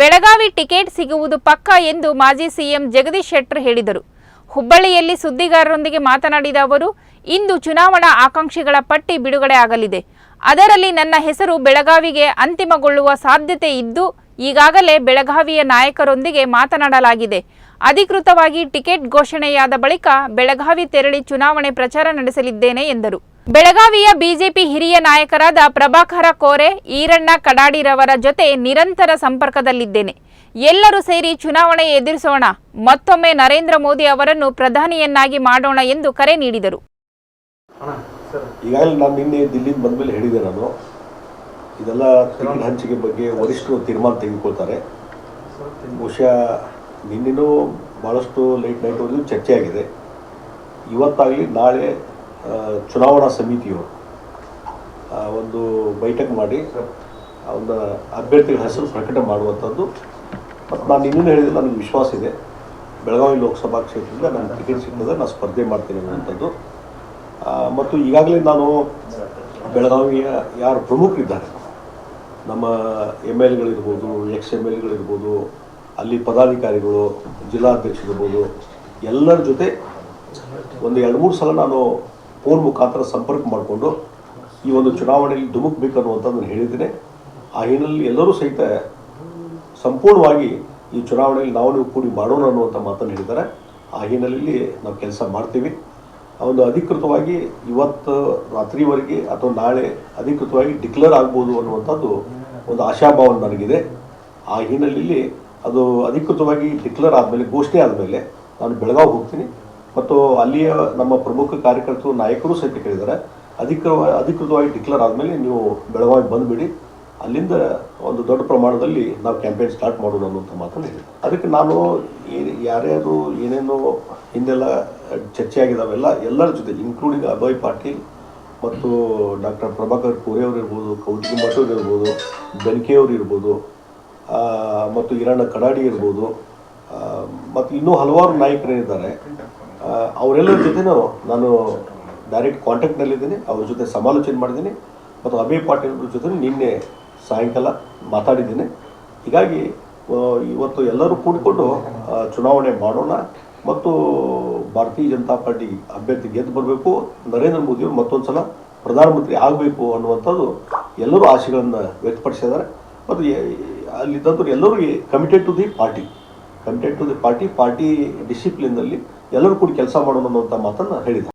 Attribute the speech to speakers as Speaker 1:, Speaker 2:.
Speaker 1: Belagavi ticket ಸಿಗುವುದು ಪಕ್ಕಾ ಎಂದು ಮಾಜಿ ಸಿಎಂ ಜಗದೀಶ್ ಶೆಟ್ಟರ್ ಹೇಳಿದರು. ಹುಬ್ಬಳ್ಳಿಯಲ್ಲಿ ಸುದ್ದಿಗಾರರೊಂದಿಗೆ ಮಾತನಾಡಿದ ಅವರು, ಇಂದು ಚುನಾವಣಾ ಆಕಾಂಕ್ಷಿಗಳ ಪಟ್ಟಿ ಬಿಡುಗಡೆ ಆಗಲಿದೆ. ಅದರಲ್ಲಿ ನನ್ನ ಹೆಸರು ಬೆಳಗಾವಿಗೆ ಅಂತಿಮಗೊಳ್ಳುವ ಸಾಧ್ಯತೆ ಇದ್ದು, ಈಗಾಗಲೇ ಬೆಳಗಾವಿಯ ನಾಯಕರೊಂದಿಗೆ ಮಾತನಾಡಲಾಗಿದೆ. ಅಧಿಕೃತವಾಗಿ ಟಿಕೆಟ್ ಘೋಷಣೆಯಾದ ಬಳಿಕ ಬೆಳಗಾವಿ ತೆರಳಿ ಚುನಾವಣೆ ಪ್ರಚಾರ ನಡೆಸಲಿದ್ದೇನೆ ಎಂದರು. ಬೆಳಗಾವಿಯ ಬಿಜೆಪಿ ಹಿರಿಯ ನಾಯಕರಾದ ಪ್ರಭಾಕರ ಕೋರೆ ಈರಣ್ಣ ಕಡಾಡಿರವರ ಜೊತೆ ನಿರಂತರ ಸಂಪರ್ಕದಲ್ಲಿದ್ದೇನೆ. ಎಲ್ಲರೂ ಸೇರಿ ಚುನಾವಣೆ ಎದುರಿಸೋಣ. ಮತ್ತೊಮ್ಮೆ ನರೇಂದ್ರ ಮೋದಿ ಅವರನ್ನು ಪ್ರಧಾನಿಯನ್ನಾಗಿ ಮಾಡೋಣ ಎಂದು ಕರೆ ನೀಡಿದರು.
Speaker 2: ಈಗಾಗಲೇ ನಾನು ನಿನ್ನೆ ದಿಲ್ಲಿಂದ ಬಂದಮೇಲೆ ಹೇಳಿದೆ ನಾನು. ಇದೆಲ್ಲ ಟಿಕೆಟ್ ಹಂಚಿಕೆ ಬಗ್ಗೆ ವರಿಷ್ಠರು ತೀರ್ಮಾನ ತೆಗೆದುಕೊಳ್ತಾರೆ. ಬಹುಶಃ ನಿನ್ನೆನೂ ಭಾಳಷ್ಟು ಲೇಟ್ ನೈಟ್ವರೆಗೂ ಚರ್ಚೆ ಆಗಿದೆ ಇವತ್ತಾಗಲಿ ನಾಳೆ ಚುನಾವಣಾ ಸಮಿತಿಯು ಒಂದು ಬೈಠಕ್ ಮಾಡಿ ಒಂದು ಅಭ್ಯರ್ಥಿಗಳ ಹೆಸರು ಪ್ರಕಟಣೆ ಮಾಡುವಂಥದ್ದು. ಮತ್ತು ನಾನು ಇನ್ನೂ ಹೇಳಿದ್ರೆ ನನಗೆ ವಿಶ್ವಾಸ ಇದೆ. ಬೆಳಗಾವಿ ಲೋಕಸಭಾ ಕ್ಷೇತ್ರದಿಂದ ನಾನು ಟಿಕೆಟ್ ಸಿಗ್ತದೆ, ನಾನು ಸ್ಪರ್ಧೆ ಮಾಡ್ತೀನಿ ಅನ್ನುವಂಥದ್ದು. ಮತ್ತು ಈಗಾಗಲೇ ನಾನು ಬೆಳಗಾವಿಯ ಯಾರು ಪ್ರಮುಖರಿದ್ದಾರೆ. ನಮ್ಮ ಎಂ ಎಲ್ ಗಳಿರ್ಬೋದು ಎಕ್ಸ್ ಎಂ ಎಲ್ಗಳಿರ್ಬೋದು ಅಲ್ಲಿ ಪದಾಧಿಕಾರಿಗಳು, ಜಿಲ್ಲಾಧ್ಯಕ್ಷರಿರ್ಬೋದು, ಎಲ್ಲರ ಜೊತೆ ಒಂದು ಎರಡು ಮೂರು ಸಲ ನಾನು ಫೋನ್ ಮುಖಾಂತರ ಸಂಪರ್ಕ ಮಾಡಿಕೊಂಡು ಈ ಒಂದು ಚುನಾವಣೆಯಲ್ಲಿ ಧುಮುಕ್ಬೇಕು ಅನ್ನುವಂಥದ್ದನ್ನು ಹೇಳಿದ್ದೇನೆ. ಆ ಹಿನ್ನೆಲೆಯಲ್ಲಿ ಎಲ್ಲರೂ ಸಹಿತ ಸಂಪೂರ್ಣವಾಗಿ ಈ ಚುನಾವಣೆಯಲ್ಲಿ ನಾವು ನೀವು ಕೂಡಿ ಮಾಡೋಣ ಅನ್ನುವಂಥ ಮಾತನ್ನು ಹೇಳಿದ್ದಾರೆ. ಆ ಹಿನ್ನೆಲೆಯಲ್ಲಿ ನಾವು ಕೆಲಸ ಮಾಡ್ತೀವಿ. ಒಂದು ಅಧಿಕೃತವಾಗಿ ಇವತ್ತು ರಾತ್ರಿವರೆಗೆ ಅಥವಾ ನಾಳೆ ಅಧಿಕೃತವಾಗಿ ಡಿಕ್ಲೇರ್ ಆಗ್ಬೋದು ಅನ್ನುವಂಥದ್ದು ಒಂದು ಆಶಾಭಾವನೆ ನನಗಿದೆ. ಆ ಹಿನ್ನೆಲೆಯಲ್ಲಿ ಅದು ಅಧಿಕೃತವಾಗಿ ಡಿಕ್ಲೇರ್ ಆದಮೇಲೆ, ಘೋಷಣೆ ಆದಮೇಲೆ ನಾನು ಬೆಳಗಾವಿ ಹೋಗ್ತೀನಿ. ಮತ್ತು ಅಲ್ಲಿಯ ನಮ್ಮ ಪ್ರಮುಖ ಕಾರ್ಯಕರ್ತರು, ನಾಯಕರು ಸಹಿತ ಕೇಳಿದ್ದಾರೆ. ಅಧಿಕೃತ ಅಧಿಕೃತವಾಗಿ ಡಿಕ್ಲೇರ್ ಆದಮೇಲೆ ನೀವು ಬೆಳಗಾವಿ ಬಂದುಬಿಡಿ. ಅಲ್ಲಿಂದ ಒಂದು ದೊಡ್ಡ ಪ್ರಮಾಣದಲ್ಲಿ ನಾವು ಕ್ಯಾಂಪೇನ್ ಸ್ಟಾರ್ಟ್ ಮಾಡೋಣ ಅನ್ನುವಂಥ ಮಾತನ್ನು ಹೇಳಿದೆ ಅದಕ್ಕೆ ನಾನು ಯಾರ್ಯಾರು ಏನೇನೋ ಹಿಂದೆಲ್ಲ ಚರ್ಚೆ ಆಗಿದಾವೆಲ್ಲ ಎಲ್ಲರ ಜೊತೆ ಇನ್ಕ್ಲೂಡಿಂಗ್ ಅಭಯ್ ಪಾಟೀಲ್ ಮತ್ತು ಡಾಕ್ಟರ್ ಪ್ರಭಾಕರ್ ಕೋರೆ ಅವರು ಇರ್ಬೋದು ಕೌಟಿಕ ಮಠವ್ರು ಇರ್ಬೋದು ಬೆನ್ಕೆಯವರು ಇರ್ಬೋದು ಮತ್ತು ಈರಣ್ಣ ಕಡಾಡಿ ಇರ್ಬೋದು ಮತ್ತು ಇನ್ನೂ ಹಲವಾರು ನಾಯಕರೇನಿದ್ದಾರೆ ಅವರೆಲ್ಲರ ಜೊತೆನೂ ನಾನು ಡೈರೆಕ್ಟ್ ಕಾಂಟ್ಯಾಕ್ಟ್ನಲ್ಲಿದ್ದೀನಿ ಅವ್ರ ಜೊತೆ ಸಮಾಲೋಚನೆ ಮಾಡಿದ್ದೀನಿ, ಮತ್ತು ಅಭಯ್ ಪಾಟೀಲ್ ಅವ್ರ ಜೊತೆ ನಿನ್ನೆ ಸಾಯಂಕಾಲ ಮಾತಾಡಿದ್ದೀನಿ. ಹೀಗಾಗಿ ಇವತ್ತು ಎಲ್ಲರೂ ಕೂಡಿಕೊಂಡು ಚುನಾವಣೆ ಮಾಡೋಣ, ಮತ್ತು ಭಾರತೀಯ ಜನತಾ ಪಾರ್ಟಿ ಅಭ್ಯರ್ಥಿ ಗೆದ್ದು ಬರಬೇಕು, ನರೇಂದ್ರ ಮೋದಿಯವರು ಮತ್ತೊಂದು ಸಲ ಪ್ರಧಾನಮಂತ್ರಿ ಆಗಬೇಕು ಅನ್ನುವಂಥದ್ದು ಎಲ್ಲರೂ ಆಶೆಗಳನ್ನು ವ್ಯಕ್ತಪಡಿಸಿದ್ದಾರೆ. ಮತ್ತು ಅಲ್ಲಿದ್ದಂಥವ್ರು ಎಲ್ಲರೂ committed to the party committed to the party party ಡಿಸಿಪ್ಲಿನ್ನಲ್ಲಿ ಎಲ್ಲರೂ ಕೂಡ ಕೆಲಸ ಮಾಡೋಣ ಅನ್ನುವಂಥ ಮಾತನ್ನು ಹೇಳಿದ್ದಾರೆ